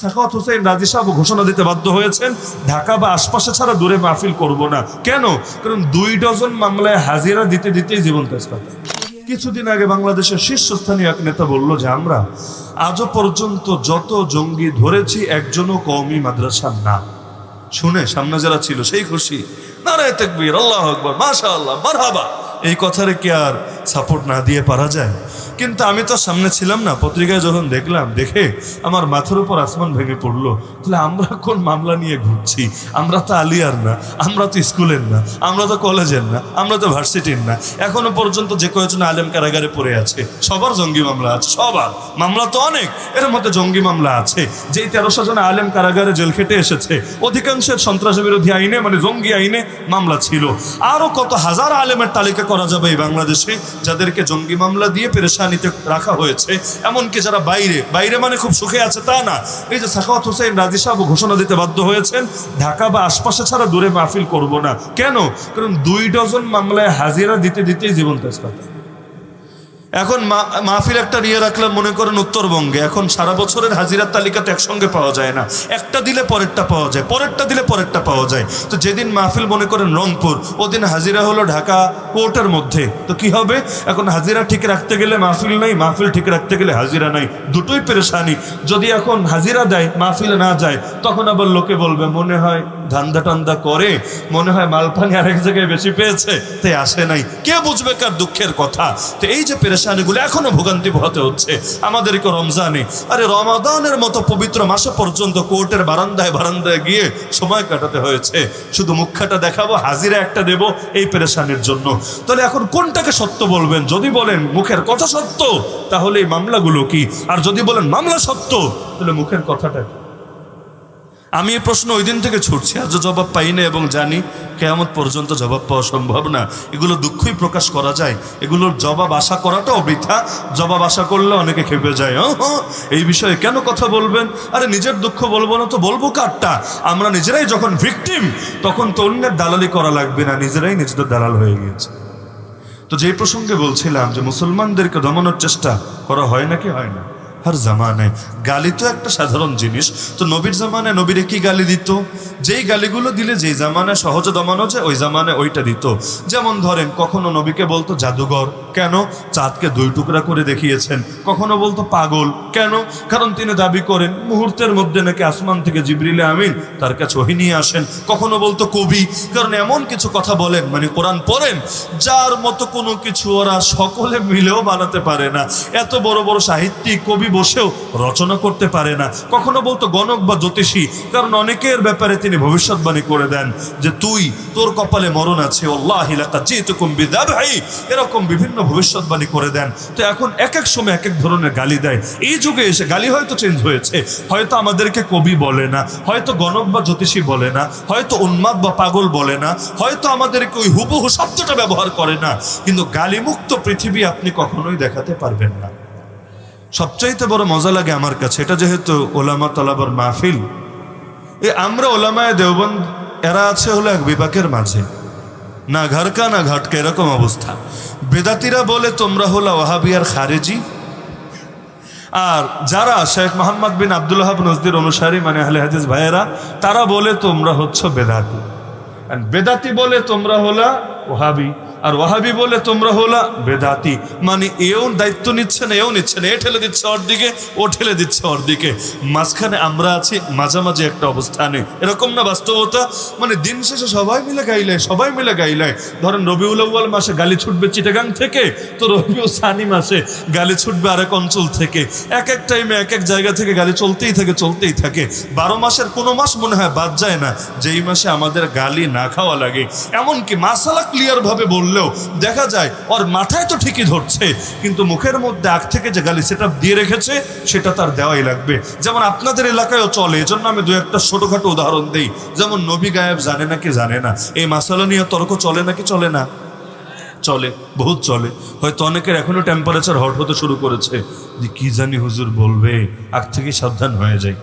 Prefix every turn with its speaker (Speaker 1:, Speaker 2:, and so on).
Speaker 1: সাখাওয়াত হোসেন রাজি সাহেব ঘোষণা দিতে বাধ্য হয়েছেন, ঢাকা বা আশপাশে ছাড়া দূরে মাহফিল করব না। কেন? কারণ দুই ডজন মামলায় হাজিরা দিতে দিতেই জীবন তেজপাতা কিছুদিন আগে বাংলাদেশের শীর্ষস্থানীয় এক নেতা বলল যে, আমরা আজও পর্যন্ত যত জঙ্গি ধরেছি, একজনও কওমি মাদ্রাসার না। শুনে সামনে যারা ছিল সেই খুশি। নারায় তেকবীর, আল্লাহ আকবর মাশা আল্লাহ মারহাবা। এই কথারে কি আর সাপোর্ট না দিয়ে পারা যায়। কিন্তু আমি তো সামনে ছিলাম না, পত্রিকায় যখন দেখলাম, দেখে আমার মাথার উপর আসমান ভেঙে পড়ল। তাহলে আমরা কোন মামলা নিয়ে ঘুরছি? আমরা তো আলিয়ার না, আমরা তো স্কুলের না, আমরা তো কলেজের না, আমরা তো ভার্সিটির না। এখনও পর্যন্ত যে কয়েকজন আলেম কারাগারে পড়ে আছে, সবার জঙ্গি মামলা আছে, সবার। মামলা তো অনেক, এর মধ্যে জঙ্গি মামলা আছে। যেই তেরোশো জন আলেম কারাগারে জেল খেটে এসেছে, অধিকাংশের সন্ত্রাস বিরোধী আইনে মানে জঙ্গি আইনে মামলা ছিল। আরও কত হাজার আলেমের তালিকা করা যাবে এই বাংলাদেশে? যাদেরকে জঙ্গি মামলা দিয়ে পেরেশানিতে রাখা হয়েছে, এমনকি যারা বাইরে বাইরে মানে খুব সুখে আছে তা না। এই যে সাখাওয়াত হোসেন রাজি সাহেব ঘোষণা দিতে বাধ্য হয়েছেন, ঢাকা বা আশপাশে ছাড়া দূরে মাহফিল করব না। কেন? কারণ দুই ডজন মামলায় হাজিরা দিতে দিতেই জীবন তেজ এখন মাহফিল একটা নিয়ে রাখলাম মনে করেন উত্তরবঙ্গে। এখন সারা বছরের হাজিরার তালিকাতে একসঙ্গে পাওয়া যায় না। একটা দিলে পরেরটা পাওয়া যায়, পরেরটা দিলে পরেরটা পাওয়া যায়। তো যেদিন মাহফিল মনে করেন রংপুর, ওদিন হাজিরা হলো ঢাকা কোর্টের মধ্যে। তো কি হবে? এখন হাজিরা ঠিক রাখতে গেলে মাহফিল নাই, মাহফিল ঠিক রাখতে গেলে হাজিরা নাই। দুটোই পেরেশানি। যদি এখন হাজিরা দেয়, মাহফিল না যায়, তখন আবার লোকে বলবে, মনে হয় ধান্দা টান্দা করে মনে হয় মালপানি আরেক জায়গায় বেশি পেয়েছে। তে আসে নাই। কে বুঝবে কার দুঃখের কথা? তো এই যে পেরেশানিগুলো এখনও ভোগান্তি হতে হচ্ছে। আমাদেরকে রমজানে। আরে রমাদানের মতো পবিত্র মাসে পর্যন্ত কোর্টের বারান্দায় বারান্দায় গিয়ে সময় কাটাতে হয়েছে। শুধু মুখখাটা দেখাবো, হাজিরা একটা দেব এই পেরেশানির জন্য। তাহলে এখন কোনটাকে সত্য বলবেন? যদি বলেন মুখের কথা সত্য, তাহলে এই মামলাগুলো কি? আর যদি বলেন মামলা সত্য, তাহলে মুখের কথাটা? আমি এই প্রশ্ন ওই দিন থেকে ছুটছি আজও জবাব পাই না এবং জানি কেয়ামত পর্যন্ত জবাব পাওয়া সম্ভব না। এগুলো দুঃখই প্রকাশ করা যায়। এগুলোর জবাব আশা করাটাও বৃথা। জবাব আশা করলে অনেকে খেপে যায়। "ও, ও, এই বিষয়ে কেন কথা বলবেন? আরে নিজের দুঃখ বলব না তো বলব কারটা? আমরা নিজেরাই যখন ভিকটিম তখন তো অন্যের দালালি করা লাগবে না নিজেরাই নিজেদের দালাল হয়ে গিয়েছে। তো যেই প্রসঙ্গে বলছিলাম যে মুসলমানদেরকে দমানোর চেষ্টা করা হয় নাকি হয় না? হর জামানায়। গালি তো একটা সাধারণ জিনিস। তো নবীর জামানায় নবীরে কি গালি দিত? যেই গালিগুলো দিলে যেই জামানায় সহজে দমানো যায়, ওই জামানে ওইটা দিত। যেমন ধরেন, কখনো নবীকে বলতো, জাদুঘর। কেন? চাঁদকে দুই টুকরা করে দেখিয়েছেন। কখনো বলতো পাগল? কেন? কারণ তিনি দাবি করেন, মুহূর্তের মধ্যে নাকি আসমান থেকে জিবরিলে আমিন তার কাছে ওহি নিয়ে আসেন। কখনো বলতো কবি? কারণ এমন কিছু কথা বলেন মানে কোরআন পড়েন, যার মতো কোনো কিছু ওরা সকলে মিলেও বানাতে পারে না। এত বড় বড় সাহিত্যিক, কবি বসেও রচনা করতে পারে না। কখনো বলতো গণক বা জ্যোতিষী? কারণ অনেকের ব্যাপারে তিনি ভবিষ্যৎবাণী করে দেন যে তুই তোর কপালে মরণ আছে। যেহেতু ভাই এরকম বিভিন্ন ভবিষ্যৎবাণী করে দেন। তো এখন এক এক সময় এক এক ধরনের গালি দেয়। এই যুগে এসে গালি হয়তো চেঞ্জ হয়েছে। হয়তো আমাদেরকে কবি বলে না, হয়তো গণক বা জ্যোতিষী বলে না, হয়তো উন্মাদ বা পাগল বলে না, হয়তো আমাদেরকে ওই হুবহু শব্দটা ব্যবহার করে না। কিন্তু গালিমুক্ত পৃথিবী আপনি কখনোই দেখাতে পারবেন না। সবচাইতে বড় মজা লাগে আমার কাছে, এটা যেহেতু ওলামা তলাবার মাহফিল। এ আমরা ওলামায় দেওবন্দ, এরা আছে হলো এক বিপাকের মাঝে। না ঘরকা, না ঘটকা, এরকম অবস্থা। বেদাতিরা বলে, তোমরা হলো ওয়াহাবিয়ার খারেজি। আর যারা শেখ মোহাম্মদ বিন আবদুল্লাহ নজদির অনুসারী মানে আহলে হাদিস ভাইয়েরা, তারা বলে, তোমরা হচ্ছ বেদাতি। আর বেদাতি বলে, তোমরা হলা ওহাবি আর ওয়াহাবি বলে, তোমরা হলা বেদাতি। মানে এও দায়িত্ব নিচ্ছে না এও নিচ্ছে না এ ঠেলে দিচ্ছে ওর দিকে ও ঠেলে দিচ্ছে ওর দিকে মাঝখানে আমরা আছি, মাঝামাঝি একটা অবস্থানে। এরকম না বাস্তবতা? মানে দিন শেষে সবাই মিলে গাইলে, সবাই মিলে গাইলে। ধরেন রবিউল আউ্বাল মাসে গালি ছুটবে চিটাগাং থেকে, তো রবিউ সানি মাসে গালি ছুটবে আরেক অঞ্চল থেকে। এক এক টাইমে এক এক জায়গা থেকে গালি চলতেই থাকে চলতেই থাকে। বারো মাসের কোনো মাস মনে হয় বাদ যায় না। যেই মাসে আমাদের গালি না খাওয়া লাগে। এমনকি মাসালা ক্লিয়ার ভাবে বললেও দেখা যায় ওর মাথায় তো ঠিকই ধরছে, কিন্তু মুখের মধ্যে আগ থেকে যে গালি সেটা দিয়ে রেখেছে, সেটা তার দেওয়াই লাগবে। যেমন আপনাদের এলাকায়ও চলে, এজন্য আমি দু একটা ছোটখাটো উদাহরণ দিই। যেমন নবী গায়েব জানে নাকি জানে না? এই মাসালা নিয়ে তর্ক চলে নাকি চলে না? চলে, বহুত চলে। হয়তো অনেকের এখনও টেম্পারেচার হট হতে শুরু করেছে। যে কি জানি হুজুর বলবে, আগ থেকে সাবধান হয়ে যায়